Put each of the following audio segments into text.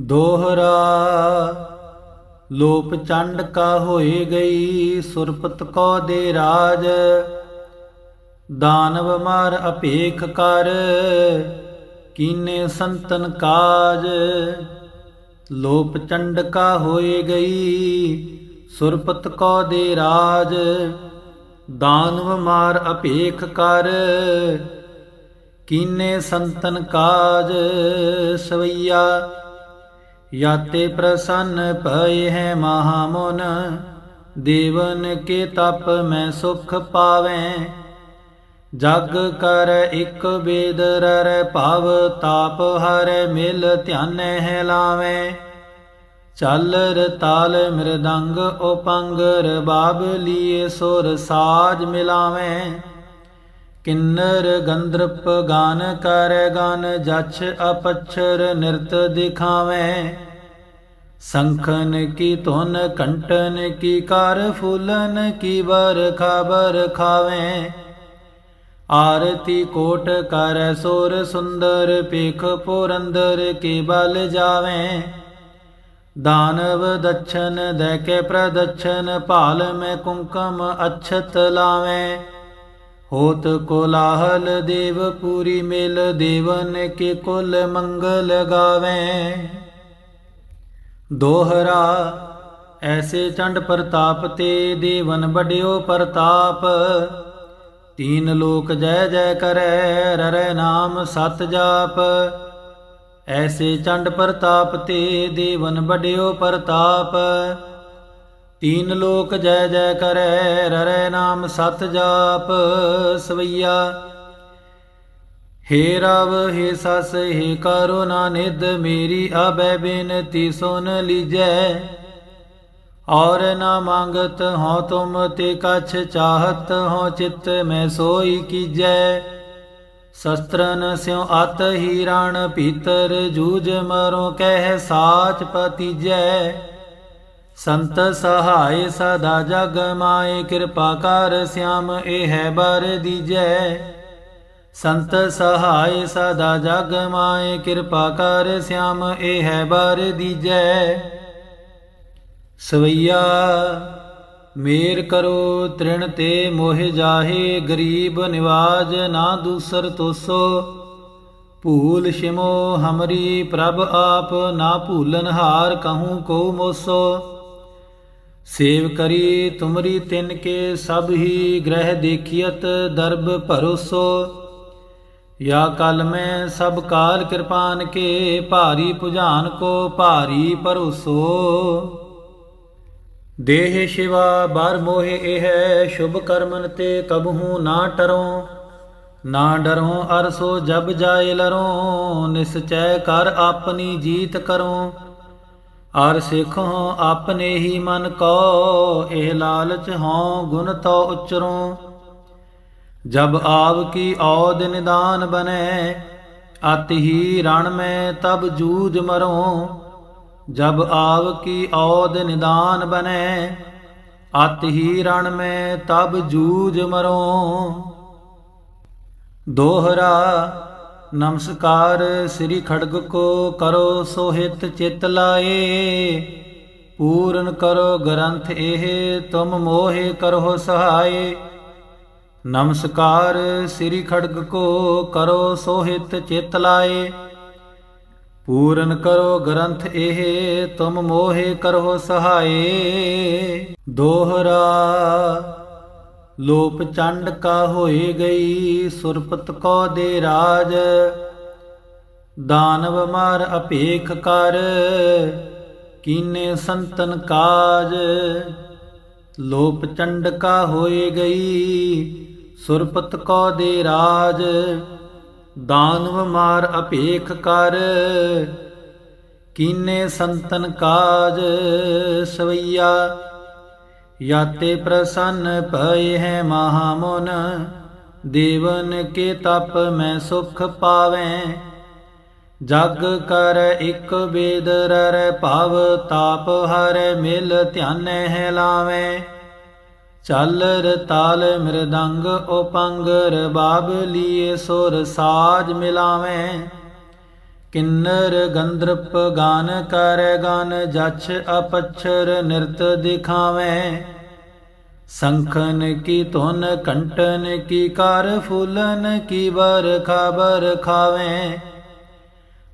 ਦੋਹਰਾ, ਲੋਪ ਚੰਡ ਕਾ ਹੋਏ ਗਈ, ਸੁਰਪਤ ਕੋ ਦੇ ਰਾਜ। ਦਾਨਵ ਮਾਰ ਅਪੇਖ ਕਰ, ਕੀਨੇ ਸੰਤਨ ਕਾਜ। ਲੋਪ ਚੰਡ ਕਾ ਹੋਏ ਗਈ, ਸੁਰਪਤ ਕੋ ਦੇ ਰਾਜ। ਦਾਨਵ ਮਾਰ ਅਪੇਖ ਕਰ, ਕੀਨੇ ਸੰਤਨ ਕਾਜ। ਸਵਈਆ ਯਾਤੇ ਪ੍ਰਸੰਨ ਭਏ ਹੈ ਮਹਾਮੁਨ, ਦੇਵਨ ਕੇ ਤਪ ਮੈਂ ਸੁਖ ਪਾਵੇਂ। ਜਗ ਕਰ ਇਕ ਬੇਦ ਰਰ ਭਵ, ਤਾਪ ਹਰ ਮਿਲ ਧਿਆਨ ਹੈ ਲਾਵੇਂ। ਚੱਲ ਰਤਾਲ ਮਿਰਦੰਗ ਉਪੰਗ ਰਬਾਬ ਲੀਏ ਸੁਰ ਸਾਜ ਮਿਲਾਵੇਂ। ਕਿੰਨਰ ਗੰਧਰਪ ਗਾਨ ਕਰ ਗਾਨ ਜਛ ਅਪਛਰ ਨਿਰਤ ਦਿਖਾਵੇਂ। ਸੰਖਨ ਕੀ ਧੁਨ ਕੰਟਨ ਕੀ ਕਰ ਫੂਲਨ ਕੀ ਬਰ ਖਬਰ ਖਾਵੇਂ। ਆਰਤੀ ਕੋਟ ਕਰ ਸੁਰ ਸੁੰਦਰ ਪੇਖ ਪੁਰੰਦਰ ਕੇ ਬਲ ਜਾਵੇਂ। ਦਾਨਵ ਦਛਨ ਦੇ ਕੇ ਪ੍ਰਦਛਨ ਭਾਲ ਮੈਂ ਕੁੰਕਮ ਅਛਤ ਲਾਵੇਂ। ਹੋਤ ਕੋਲਾਹਲ ਦੇਵ ਪੂਰੀ ਮਿਲ ਦੇਵਨ ਕੇ ਕੁਲ ਮੰਗਲ ਗਾਵੇਂ। ਦੋਹਰਾ ਐਸੇ ਚੰਡ ਪ੍ਰਤਾਪ ਤੇ ਦੇਵਨ ਬੜਿਓ ਪ੍ਰਤਾਪ। ਤੀਨ ਲੋਕ ਜੈ ਜੈ ਕਰੈ, ਰਰੈ ਨਾਮ ਸਤ ਜਾਪ। ਐਸੇ ਚੰਡ ਪ੍ਰਤਾਪ ਤੇ ਦੇਵਨ ਬੜਿਓ ਪ੍ਰਤਾਪ। ਤੀਨ ਲੋਕ ਜੈ ਜੈ ਕਰੈ, ਰਰੈ ਨਾਮ ਸਤ ਜਾਪ ਸਵਈਆ। ਹੇ ਰਵ, ਹੇ ਸਸ, ਹੇ ਕਰੁਣਾ ਨਿਧ, ਮੇਰੀ ਅਬੈ ਬੇਨਤੀ ਸੁਨ ਲੀਜੈ। ਔਰ ਨਾ ਮੰਗਤ ਹਉ ਤੁਮ ਤੇ ਕਛ ਚਾਹਤ ਹਉ ਚਿਤ ਮੈਂ ਸੋਈ ਕੀਜੈ। ਸ਼ਸਤਰਨ ਸਿਉ ਅਤ ਹੀ ਰਣ ਭੀਤਰ ਜੂਜ ਮਰੋ ਕਹਿ ਸਾਚ ਪਤੀਜੈ। ਸੰਤ ਸਹਾਇ ਸਦਾ ਜਗ ਮਾਏ, ਕਿਰਪਾ ਕਰ ਸਿਆਮ, ਇਹ ਹੈ ਬਰ ਦੀਜੈ ਸੰਤ ਸਹਾਇ ਸਦਾ ਜਗ ਮਾਏ, ਕਿਰਪਾ ਕਰ ਸਿਆਮ, ਇਹ ਹੈ ਬਰ ਦੀਜੈ ਸਵਈਆ, ਮੇਰ ਕਰੋ ਤ੍ਰਿਣ ਤੇ ਮੋਹ ਜਾਹੇ, ਗਰੀਬ ਨਿਵਾਜ ਨਾ ਦੂਸਰ ਤੋਸੋ। ਭੂਲ ਸ਼ਿਮੋ ਹਮਰੀ ਪ੍ਰਭ ਆਪ, ਨਾ ਭੂਲਨ ਹਾਰ ਕਹੂੰ ਕੋ ਮੋਸੋ। ਸੇਵ ਕਰੀ ਤੁਮਰੀ ਤਿਨ ਕੇ ਸਭ ਹੀ ਗ੍ਰਹਿ ਦੇਖੀਅਤ ਦਰਬ ਭਰੋਸੋ। ਯਾ ਕਲ ਮੈਂ ਸਭ ਕਾਲ ਕਿਰਪਾਨ ਕੇ ਭਾਰੀ ਪੁਝਾਨ ਕੋ ਭਾਰੀ ਭਰੋਸੋ। ਦੇਹ ਸ਼ਿਵਾ ਬਰ ਮੋਹਿ ਇਹ ਸ਼ੁਭ ਕਰਮਨ ਤੇ ਕਬਹੂ ਨਾ ਟਰੋ। ਨਾ ਡਰੋਂ ਅਰਸੋ ਜਬ ਜਾਏ ਲਰੋਂ ਨਿਸਚੈ ਕਰ ਆਪਣੀ ਜੀਤ ਕਰੋ। ਅਰ ਸਿੱਖ ਸਿੱਖੋ ਆਪਣੇ ਹੀ ਮਨ ਕੋ ਇਹ ਲਾਲਚ ਹਉ, ਗੁਣ ਤੋ ਉਚਰੋ ਜਬ ਆਵ ਕੀ ਔਦ ਨਿਦਾਨ ਬਨੈ, ਅਤ ਹੀ ਰਣ ਮੈਂ ਤਬ ਜੂਝ ਮਰੋ ਜਬ ਆਵ ਕੀ ਔਦ ਨਿਦਾਨ ਬਨੈ, ਅਤ ਹੀ ਰਣ ਮੈਂ ਤਬ ਜੂਝ ਮਰੋ ਦੋਹਰਾ ਨਮਸਕਾਰ, ਸ੍ਰੀ ਖੜਗ ਕੋ ਕਰੋ ਸੋਹਿਤ ਚਿਤ ਲਾਏ। ਪੂਰਨ ਕਰੋ ਗ੍ਰੰਥ ਇਹ, ਤੁਮ ਮੋਹਿ ਕਰੋ ਸਹਾਏ। ਨਮਸਕਾਰ, ਸ੍ਰੀ ਖੜਗ ਕੋ ਕਰੋ ਸੋਹਿਤ ਚਿਤ ਲਾਏ। ਪੂਰਨ ਕਰੋ ਗ੍ਰੰਥ ਇਹ, ਤੁਮ ਮੋਹਿ ਕਰੋ ਸਹਾਏ। ਦੋਹਰਾ ਲੋਪ ਚੰਡ ਕਾ ਹੋਏ ਗਈ, ਸੁਰਪਤ ਕੋ ਦੇ ਰਾਜ। ਦਾਨਵ ਮਾਰ ਅਪੇਖ ਕਰ, ਕੀਨੇ ਸੰਤਨ ਕਾਜ। ਲੋਪ ਚੰਡ ਕਾ ਹੋਏ ਗਈ, ਸੁਰਪਤ ਕੋ ਦੇ ਰਾਜ। ਦਾਨਵ ਮਾਰ ਅਪੇਖ ਕਰ, ਕੀਨੇ ਸੰਤਨ ਕਾਜ। ਸਵਈਆ ਯਾਤੇ ਪ੍ਰਸੰਨ ਭਏ ਹੈ ਮਹਾਮੁਨ, ਦੇਵਨ ਕੇ ਤਪ ਮੈਂ ਸੁਖ ਪਾਵੇਂ। ਜਗ ਕਰ ਇਕ ਬੇਦ ਰਰ ਭਵ, ਤਾਪ ਹਰ ਮਿਲ ਧਿਆਨ ਹੈ ਲਾਵੇਂ। ਚੱਲ ਰਤਾਲ ਮਿਰਦੰਗ ਉਪੰਗ ਰਬਾਬ ਲੀਏ ਸੁਰ ਸਾਜ ਮਿਲਾਵੇਂ। ਕਿੰਨਰ ਗੰਧਰਪ ਗਾਨ ਕਰ ਗਾਨ ਜਛ ਅਪਛਰ ਨਿਰਤ ਦਿਖਾਵੇਂ। ਸੰਖਨ ਕੀ ਧੁਨ ਕੰਟਨ ਕੀ ਕਰ ਫੂਲਨ ਕੀ ਬਰ ਖਬਰ ਖਾਵੇਂ।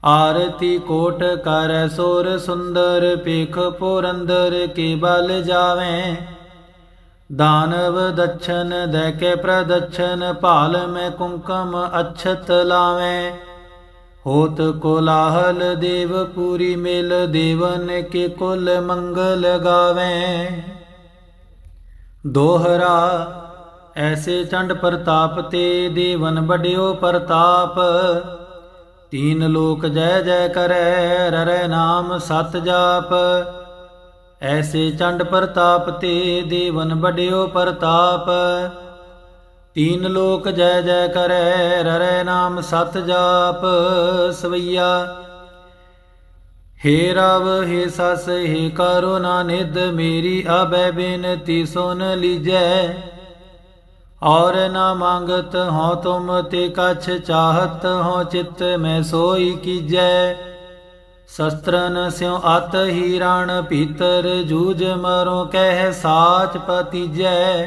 ਆਰਤੀ ਕੋਟ ਕਰੈ ਸੋਰ ਸੁੰਦਰ ਪੇਖ ਪੁਰੰਦਰ ਕੇ ਬਲ ਜਾਵੇਂ। ਦਾਨਵ ਦਛਨ ਦੇ ਕੇ ਪ੍ਰਦਛਨ ਭਾਲ ਮੈਂ ਕੁੰਕਮ ਅਛਤ ਲਾਵੇਂ। ਹੋਤ ਕੋਲਾਹਲ ਦੇਵ ਪੂਰੀ ਮਿਲ ਦੇਵਨ ਕੇ ਕੁਲ ਮੰਗਲ ਗਾਵੇਂ। ਦੋਹਰਾ ਐਸੇ ਚੰਡ ਪ੍ਰਤਾਪ ਤੇ ਦੇਵਨ ਬੜਿਓ ਪ੍ਰਤਾਪ। ਤੀਨ ਲੋਕ ਜੈ ਜੈ ਕਰੈ, ਰਰੈ ਨਾਮ ਸਤ ਜਾਪ। ਐਸੇ ਚੰਡ ਪ੍ਰਤਾਪ ਤੇ ਦੇਵਨ ਬੜਿਓ ਪ੍ਰਤਾਪ। ਤੀਨ ਲੋਕ ਜੈ ਜੈ ਕਰੈ, ਰਰੈ ਨਾਮ ਸਤ ਜਾਪ ਸਵਈਆ। ਹੇ ਰਵ, ਹੇ ਸਸ, ਹੇ ਕਰੁਣਾ ਨਿਧ, ਮੇਰੀ ਆਬੈ ਬੇਨਤੀ ਸੁਨ ਲੀਜੈ। ਔਰ ਨਾ ਮੰਗਤ ਹਉ ਤੁਮ ਤੇ ਕਛ ਚਾਹਤ, ਹਉ ਚਿਤ ਮੈਂ ਸੋਈ ਕੀਜੈ। ਸ਼ਸਤਰਨ ਸਿਉ ਅਤ ਹੀ ਰਣ ਭੀਤਰ, ਜੂਝ ਮਰੋ ਕਹਿ ਸਾਚ ਪਤੀਜੈ।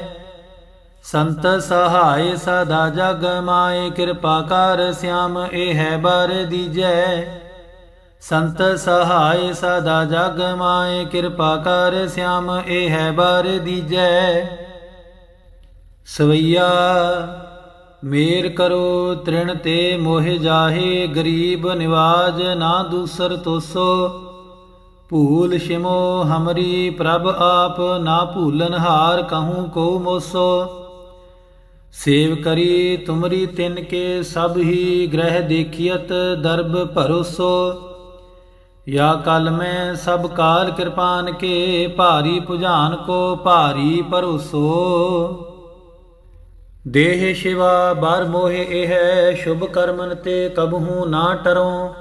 ਸੰਤ ਸਹਾਇ ਸਦਾ ਜਗ ਮਾਏ, ਕਿਰਪਾ ਕਰ ਸਿਆਮ, ਇਹ ਹੈ ਬਰ ਦੀਜੈ। ਸੰਤ ਸਹਾਇ ਸਦਾ ਜਗ ਮਾਏ, ਕਿਰਪਾ ਕਰ ਸਿਆਮ, ਇਹ ਹੈ ਬਰ ਦੀਜੈ। ਸਵਈਆ, ਮੇਰ ਕਰੋ, ਤ੍ਰਿਣ ਤੇ ਮੋਹਿ ਜਾਹੇ, ਗਰੀਬ ਨਿਵਾਜ ਨਾ ਦੂਸਰ ਤੋਸੋ। ਭੂਲ ਸ਼ਿਮੋ ਹਮਰੀ ਪ੍ਰਭ ਆਪ, ਨਾ ਭੂਲਨ ਹਾਰ ਕਹੂੰ ਕੋ ਮੋਸੋ। ਸੇਵ ਕਰੀ ਤੁਮਰੀ ਤਿਨ ਕੇ ਸਭ ਹੀ ਗ੍ਰਹਿ ਦੇਖੀਅਤ ਦਰਬ ਭਰੋਸੋ। ਯਾ ਕਲ ਮੈਂ ਸਭ ਕਾਲ ਕਿਰਪਾਨ ਕੇ ਭਾਰੀ ਪੁਜਾਨ ਕੋ ਭਾਰੀ ਭਰੋਸੋ। ਦੇਹ ਸ਼ਿਵਾ ਬਾਰ ਮੋਹਿ ਇਹ ਸ਼ੁਭ ਕਰਮਨ ਤੇ ਕਬਹੂ ਨਾ ਟਰੋ।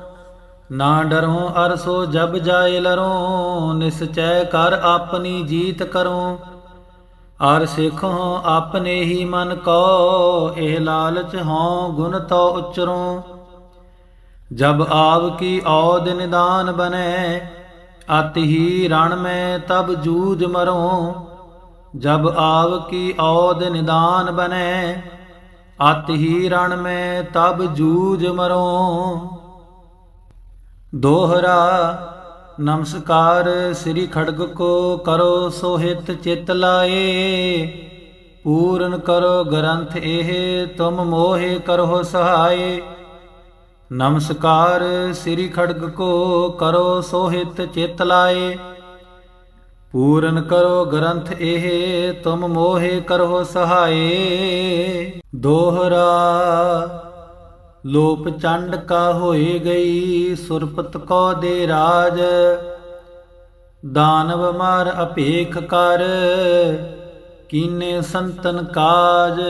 ਨਾ ਡਰੋ ਅਰਸੋ ਜਬ ਜਾਏ ਲਰੋ ਨਿਸਚੈ ਕਰ ਆਪਣੀ ਜੀਤ ਕਰੋ। ਅਰ ਸਿੱਖੋ ਆਪਣੇ ਹੀ ਮਨ ਕੋ, ਇਹ ਲਾਲਚ ਹਉ ਗੁਣ ਤੋ ਉਚਰੋ। ਜਬ ਆਵ ਕੀ ਔਦ ਨਿਦਾਨ ਬਨੈ, ਅਤਿ ਹੀ ਰਣ ਮੈਂ ਤਬ ਜੂਝ ਮਰੋ। ਜਬ ਆਵ ਕੀ ਔਦ ਨਿਦਾਨ ਬਨੈ, ਅਤ ਹੀ ਰਣ ਮੈਂ ਤਬ ਜੂਝ ਮਰੋ। ਦੋਹਰਾ ਨਮਸਕਾਰ, ਸ੍ਰੀ ਖੜਗ ਕੋ ਕਰੋ ਸੋਹਿਤ ਚਿਤ ਲਾਏ। ਪੂਰਨ ਕਰੋ ਗ੍ਰੰਥ ਇਹ, ਤੁਮ ਮੋਹਿ ਕਰੋ ਸਹਾਏ। ਨਮਸਕਾਰ, ਸ੍ਰੀ ਖੜਗ ਕੋ ਕਰੋ ਸੋਹਿਤ ਚਿਤ ਲਾਏ। ਪੂਰਨ ਕਰੋ ਗ੍ਰੰਥ ਇਹ, ਤੁਮ ਮੋਹਿ ਕਰੋ ਸਹਾਏ। ਦੋਹਰਾ ਲੋਪ ਚੰਡ ਕਾ ਹੋਏ ਗਈ, ਸੁਰਪਤ ਕੋ ਦੇ ਰਾਜ। ਦਾਨਵ ਮਾਰ ਅਪੇਖ ਕਰ, ਕੀਨੇ ਸੰਤਨ ਕਾਜ।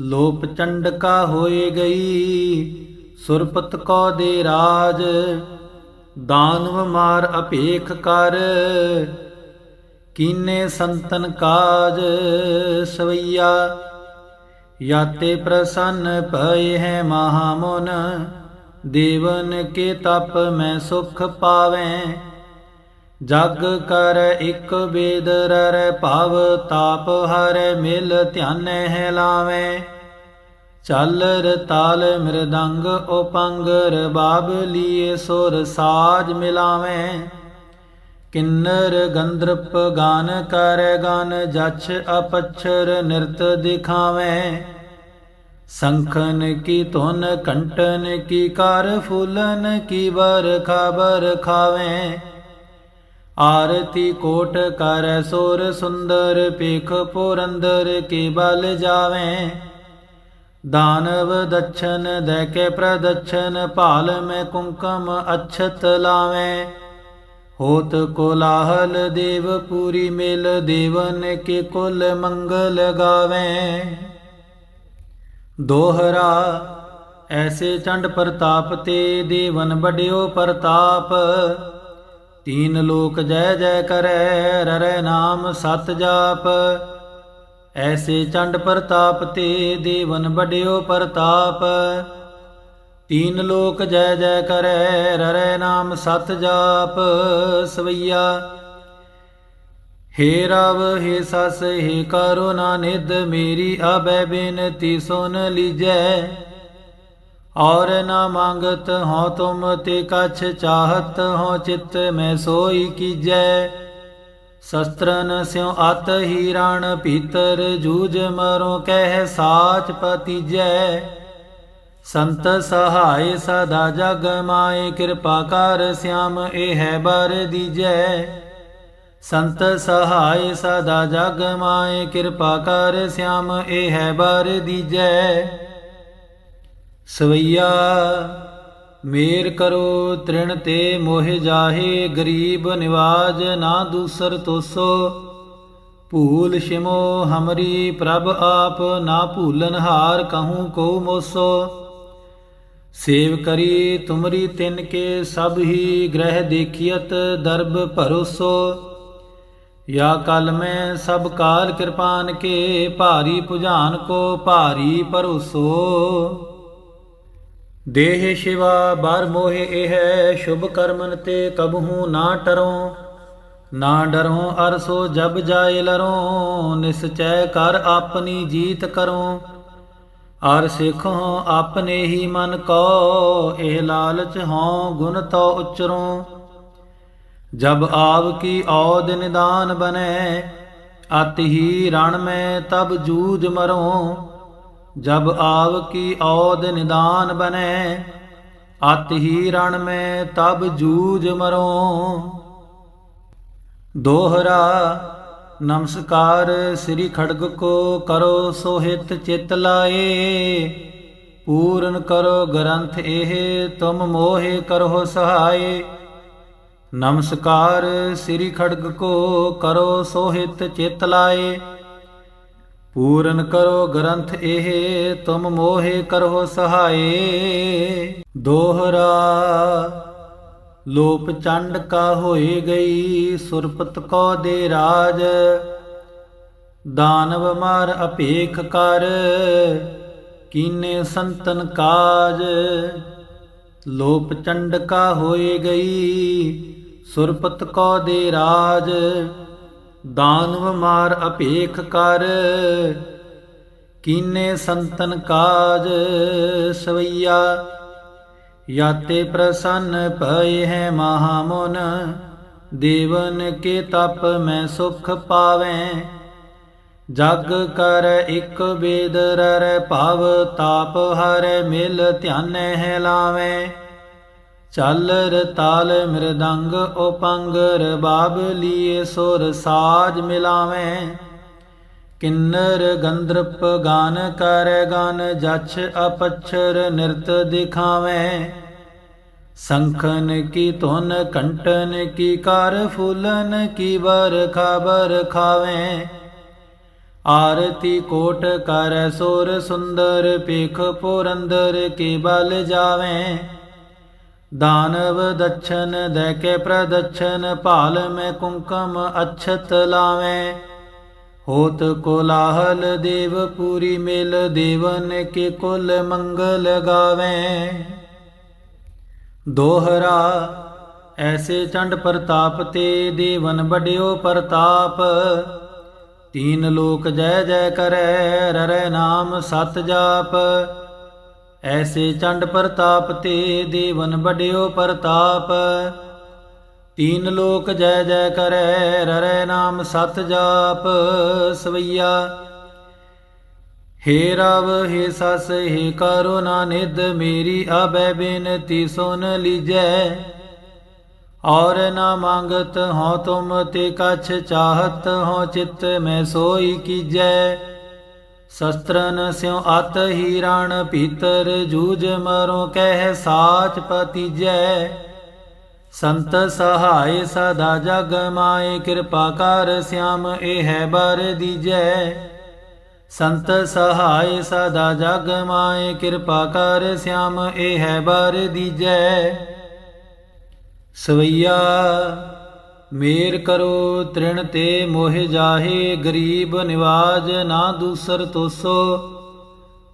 ਲੋਪ ਚੰਡ ਕਾ ਹੋਏ ਗਈ, ਸੁਰਪਤ ਕੋ ਦੇ ਰਾਜ। ਦਾਨਵ ਮਾਰ ਅਪੇਖ ਕਰ, ਕੀਨੇ ਸੰਤਨ ਕਾਜ। ਸਵਈਆ ਯਾਤੇ ਪ੍ਰਸੰਨ ਭਏ ਹੈ ਮਹਾਮੁਨ, ਦੇਵਨ ਕੇ ਤਪ ਮੈਂ ਸੁਖ ਪਾਵੇਂ। ਜਗ ਕਰ ਇਕ ਵੇਦ ਰਰ ਭਾਵ, ਤਾਪ ਹਰ ਮਿਲ ਧਿਆਨ ਹੈ ਲਾਵੇਂ। ਚੱਲ ਰਤਾਲ ਮਿਰਦੰਗ ਉਪੰਗਰ, ਬਾਬ ਲੀਏ ਸੁਰ ਸਾਜ ਮਿਲਾਵੇਂ। ਕਿੰਨਰ ਗੰਧਰਪ ਗਾਨ ਕਰ ਗਾਨ ਜਛ ਅਪਛਰ ਨਿਰਤ ਦਿਖਾਵੇਂ। ਸੰਖਨ ਕੀ ਧੁਨ ਕੰਟਨ ਕੀ ਕਰ ਫੂਲਨ ਕੀ ਬਰ ਖਬਰ ਖਾਵੇਂ। ਆਰਤੀ ਕੋਟ ਕਰ ਸੋਰ ਸੁੰਦਰ ਪੇਖ ਪੁਰੰਦਰ ਕੀ ਬਲ ਜਾਵੇਂ। ਦਾਨਵ ਦਛਨ ਦੇ ਕੇ ਪ੍ਰਦਛਨ ਭਾਲ ਮੈਂ ਕੁੰਕਮ ਅਛਤ ਲਾਵੇਂ। ਹੋਤ ਕੋਲਾਹਲ ਦੇਵ ਪੂਰੀ ਮਿਲ ਦੇਵਨ ਕੇ ਕੁਲ ਮੰਗਲ ਗਾਵੇਂ। ਦੋਹਰਾ ਐਸੇ ਚੰਡ ਪ੍ਰਤਾਪ ਤੇ ਦੇਵਨ ਬੜਿਓ ਪ੍ਰਤਾਪ। ਤੀਨ ਲੋਕ ਜੈ ਜੈ ਕਰੈ, ਰਰੈ ਨਾਮ ਸਤ ਜਾਪ। ਐਸੇ ਚੰਡ ਪ੍ਰਤਾਪ ਤੇ ਦੇਵਨ ਬੜਿਓ ਪ੍ਰਤਾਪ। ਤੀਨ ਲੋਕ ਜੈ ਜੈ ਕਰੈ, ਰਰੈ ਨਾਮ ਸਤ ਜਾਪ ਸਵਈਆ। ਹੇ ਰਵ, ਹੇ ਸਸ, ਹੇ ਕਰੁਣਾ ਨਿਧ, ਮੇਰੀ ਆਬੈ ਬੇਨਤੀ ਸੁਨ ਲੀਜੈ। ਔਰ ਨਾ ਮੰਗਤ ਹਉ ਤੁਮ ਤੇ ਕਛ ਚਾਹਤ, ਹਉ ਚਿਤ ਮੈਂ ਸੋਈ ਕੀਜੈ। ਸ਼ਸਤਰਨ ਸਿਉ ਅਤ ਹੀ ਰਣ ਭੀਤਰ, ਜੂਝ ਮਰੋ ਕਹਿ ਸਾਚ ਪਤੀਜੈ। ਸੰਤ ਸਹਾਇ ਸਦਾ ਜਗ ਮਾਏ, ਕਿਰਪਾ ਕਰ ਸਿਆਮ, ਇਹ ਹੈ ਬਰ ਦੀਜੈ। ਸੰਤ ਸਹਾਇ ਸਦਾ ਜਗ ਮਾਏ, ਕਿਰਪਾ ਕਰ ਸਿਆਮ, ਇਹ ਹੈ ਬਰ ਦੀਜੈ। ਸਵਈਆ, ਮੇਰ ਕਰੋ ਤ੍ਰਿਣ ਤੇ ਮੋਹ ਜਾਹੇ, ਗਰੀਬ ਨਿਵਾਜ ਨਾ ਦੂਸਰ ਤੋਸੋ। ਭੂਲ ਸ਼ਿਮੋ ਹਮਰੀ ਪ੍ਰਭ ਆਪ, ਨਾ ਭੂਲਨ ਹਾਰ ਕਹੂੰ ਕੋ ਮੋਸੋ। ਸੇਵ ਕਰੀ ਤੁਮਰੀ ਤਿਨ ਕੇ ਸਭ ਹੀ ਗ੍ਰਹਿ ਦੇਖੀਅਤ ਦਰਬ ਭਰੋਸੋ। ਯਾ ਕਲ ਮੈਂ ਸਭ ਕਾਲ ਕਿਰਪਾਨ ਕੇ ਭਾਰੀ ਪੁਜਾਨ ਕੋ ਭਾਰੀ ਭਰੋਸੋ। ਦੇਹ ਸ਼ਿਵਾ ਬਰ ਮੋਹਿ ਇਹ ਸ਼ੁਭ ਕਰਮਨ ਤੇ ਕਬਹੂ ਨਾ ਟਰੋ। ਨਾ ਡਰੋ ਅਰਸੋ ਜਬ ਜਾਏ ਲਰੋਂ ਨਿਸਚੈ ਕਰ ਆਪਣੀ ਜੀਤ ਕਰੋ। ਅਰ ਸਿੱਖੋ ਆਪਣੇ ਹੀ ਮਨ ਕੋ, ਇਹ ਲਾਲਚ ਹਉ ਗੁਣ ਤੋ ਉਚਰੋ। ਜਬ ਆਵ ਕੀ ਔਦ ਨਿਦਾਨ ਬਨੈ, ਅਤ ਹੀ ਰਣ ਮੈਂ ਤਬ ਜੂਝ ਮਰੋ। ਜਬ ਆਵ ਕੀ ਔਦ ਨਿਦਾਨ ਬਨੈ, ਅਤ ਹੀ ਰਣ ਮੈਂ ਤਬ ਜੂਝ ਮਰੋ। ਦੋਹਰਾ ਨਮਸਕਾਰ, ਸ੍ਰੀ ਖੜਗ ਕੋ ਕਰੋ ਸੋਹਿਤ ਚਿਤ ਲਾਏ। ਪੂਰਨ ਕਰੋ ਗ੍ਰੰਥ ਇਹ, ਤੁਮ ਮੋਹਿ ਕਰੋ ਸਹਾਏ। ਨਮਸਕਾਰ, ਸ੍ਰੀ ਖੜਗ ਕੋ ਕਰੋ ਸੋਹਿਤ ਚਿਤ ਲਾਏ। ਪੂਰਨ ਕਰੋ ਗ੍ਰੰਥ ਇਹ, ਤੁਮ ਮੋਹਿ ਕਰੋ ਸਹਾਏ। ਦੋਹਰਾ ਲੋਪ ਚੰਡ ਕਾ ਹੋਏ ਗਈ, ਸੁਰਪਤ ਕੋ ਦੇ ਰਾਜ। ਦਾਨਵ ਮਾਰ ਅਪੇਖ ਕਰ, ਕੀਨੇ ਸੰਤਨ ਕਾਜ। ਲੋਪ ਚੰਡ ਕਾ ਹੋਏ ਗਈ, ਸੁਰਪਤ ਕੋ ਦੇ ਰਾਜ। ਦਾਨਵ ਮਾਰ ਅਪੇਖ ਕਰ, ਕੀਨੇ ਸੰਤਨ ਕਾਜ। ਸਵਈਆ ਯਾਤੇ ਪ੍ਰਸੰਨ ਭਏ ਹੈ ਮਹਾਮੁਨ, ਦੇਵਨ ਕੇ ਤਪ ਮੈਂ ਸੁਖ ਪਾਵੇਂ। ਜਗ ਕਰ ਇਕ ਬੇਦ ਰਰ ਭਵ, ਤਾਪ ਹਰ ਮਿਲ ਧਿਆਨ ਹੈ ਲਾਵੇਂ। ਚੱਲ ਰਤਾਲ ਮਿਰਦੰਗ, ਉਪੰਗ ਬਾਬ ਲੀਏ ਸੁਰ ਸਾਜ ਮਿਲਾਵੇਂ। ਕਿੰਨਰ ਗੰਧਰਪ ਗਾਨ ਕਰ ਗਾਨ ਜਛ ਅਪਛਰ ਨਿਰਤ ਦਿਖਾਵੇਂ ਸੰਖਨ ਕੀ ਧੁਨ ਕੰਟਨ ਕੀ ਕਰ ਫੂਲਨ ਕੀ ਬਰਖਾ ਬਰਖਾਵੇਂ ਆਰਤੀ ਕੋਟ ਕਰ ਸੁਰ ਸੁੰਦਰ ਪੇਖ ਪੁਰੰਦਰ ਕੇ ਬਲ ਜਾਵੇਂ ਦਾਨਵ ਦਛਨ ਦੇ ਕੇ ਪ੍ਰਦਛਨ ਭਾਲ ਮੈਂ ਕੁੰਕਮ ਅਛਤ ਲਾਵੇਂ ਹੋਤ ਕੋਲਾਹਲ ਦੇਵ ਪੂਰੀ ਮਿਲ ਦੇਵਨ ਕੇ ਕੁਲ ਮੰਗਲ ਗਾਵੇਂ। ਦੋਹਰਾ, ਐਸੇ ਚੰਡ ਪ੍ਰਤਾਪ ਤੇ ਦੇਵਨ ਬੜਿਓ ਪ੍ਰਤਾਪ। ਤੀਨ ਲੋਕ ਜੈ ਜੈ ਕਰੈ, ਰਰੈ ਨਾਮ ਸਤ ਜਾਪ। ਐਸੇ ਚੰਡ ਪ੍ਰਤਾਪ ਤੇ ਦੇਵਨ ਬੜਿਓ ਪ੍ਰਤਾਪ। ਤੀਨ ਲੋਕ ਜੈ ਜੈ ਕਰੈ, ਰਰੈ ਨਾਮ ਸਤ ਜਾਪ ਸਵਈਆ। ਹੇ ਰਵ, ਹੇ ਸਸ, ਹੇ ਕਰੁਣਾ ਨਿਧ, ਮੇਰੀ ਆਬੈ ਬੇਨਤੀ ਸੁਨ ਲੀਜੈ। ਔਰ ਨਾ ਮੰਗਤ ਹਉ ਤੁਮ ਤੇ ਕਛ ਚਾਹਤ ਹਉ ਚਿਤ ਮੈਂ ਸੋਈ ਕੀਜੈ। ਸ਼ਸਤਰਨ ਸਿਉ ਅਤ ਹੀ ਰਣ ਭੀਤਰ, ਜੂਝ ਮਰੋ ਕਹਿ ਸਾਚ ਪਤੀਜੈ। ਸੰਤ ਸਹਾਇ ਸਦਾ ਜਗ ਮਾਏ, ਕਿਰਪਾ ਕਰ ਸਿਆਮ, ਇਹ ਹੈ ਬਰ ਦੀਜੈ। ਸੰਤ ਸਹਾਇ ਸਦਾ ਜਗ ਮਾਏ, ਕਿਰਪਾ ਕਰ ਸਿਆਮ, ਇਹ ਹੈ ਬਰ ਦੀਜੈ। ਸਵਈਆ, ਮੇਰ ਕਰੋ ਤ੍ਰਿਣ ਤੇ ਮੋਹ ਜਾਹੇ, ਗਰੀਬ ਨਿਵਾਜ ਨਾ ਦੂਸਰ ਤੋਸੋ।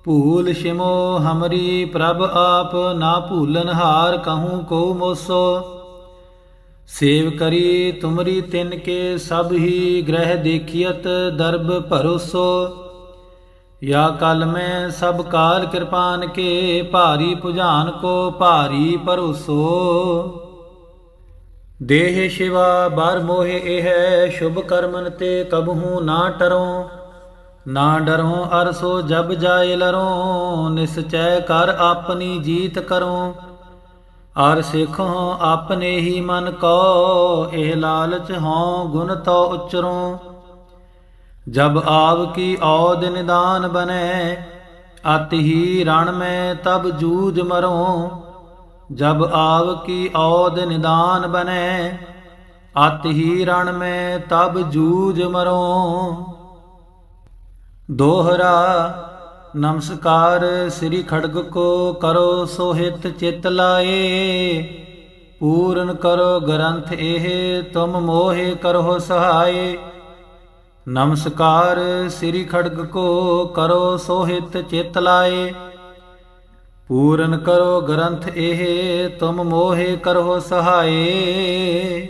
ਭੂਲ ਸ਼ਿਮੋ ਹਮਰੀ ਪ੍ਰਭ ਆਪ, ਨਾ ਭੂਲਨ ਹਾਰ ਕਹੂੰ ਕੋ ਮੋਸੋ। ਸੇਵ ਕਰੀ ਤੁਮਰੀ ਤਿਨ ਕੇ ਸਭ ਹੀ ਗ੍ਰਹਿ ਦੇਖੀਅਤ ਦਰਬ ਭਰੋਸੋ। ਯਾ ਕਲ ਮੈਂ ਸਭ ਕਾਲ ਕਿਰਪਾਨ ਕੇ ਭਾਰੀ ਪੁਜਾਨ ਕੋ ਭਾਰੀ ਪਰੋਸੋ ਦੇਹ ਸ਼ਿਵਾ ਬਰ ਮੋਹਿ ਇਹ ਸ਼ੁਭ ਕਰਮਨ ਤੇ ਕਬਹੂ ਨਾ ਟਰੋ। ਨਾ ਡਰੋ ਅਰਸੋ ਜਬ ਜਾਏ ਲਰੋਂ ਨਿਸਚੈ ਕਰ ਆਪਣੀ ਜੀਤ ਕਰੋ। ਅਰ ਸਿੱਖੋ ਆਪਣੇ ਹੀ ਮਨ ਕੋ ਇਹ ਲਾਲਚ ਹਉ ਗੁਣ ਤੋ ਉਚਰੋ ਜਬ ਆਵ ਕੀ ਔਦ ਨਿਦਾਨ ਬਨੈ, ਅਤ ਹੀ ਰਣ ਮੈਂ ਤਬ ਜੂਝ ਮਰੋ ਜਬ ਆਵ ਕੀ ਔਦ ਨਿਦਾਨ ਬਨੈ, ਅਤ ਹੀ ਰਣ ਮੈਂ ਤਬ ਜੂਝ ਮਰੋ ਦੋਹਰਾ ਨਮਸਕਾਰ, ਸ੍ਰੀ ਖੜਗ ਕੋ ਕਰੋ ਸੋਹਿਤ ਚਿਤ ਲਾਏ। ਪੂਰਨ ਕਰੋ ਗ੍ਰੰਥ ਇਹ, ਤੁਮ ਮੋਹਿ ਕਰੋ ਸਹਾਏ। ਨਮਸਕਾਰ, ਸ੍ਰੀ ਖੜਗ ਕੋ ਕਰੋ ਸੋਹਿਤ ਚਿਤ ਲਾਏ। ਪੂਰਨ ਕਰੋ ਗ੍ਰੰਥ ਇਹ, ਤੁਮ ਮੋਹਿ ਕਰੋ ਸਹਾਏ।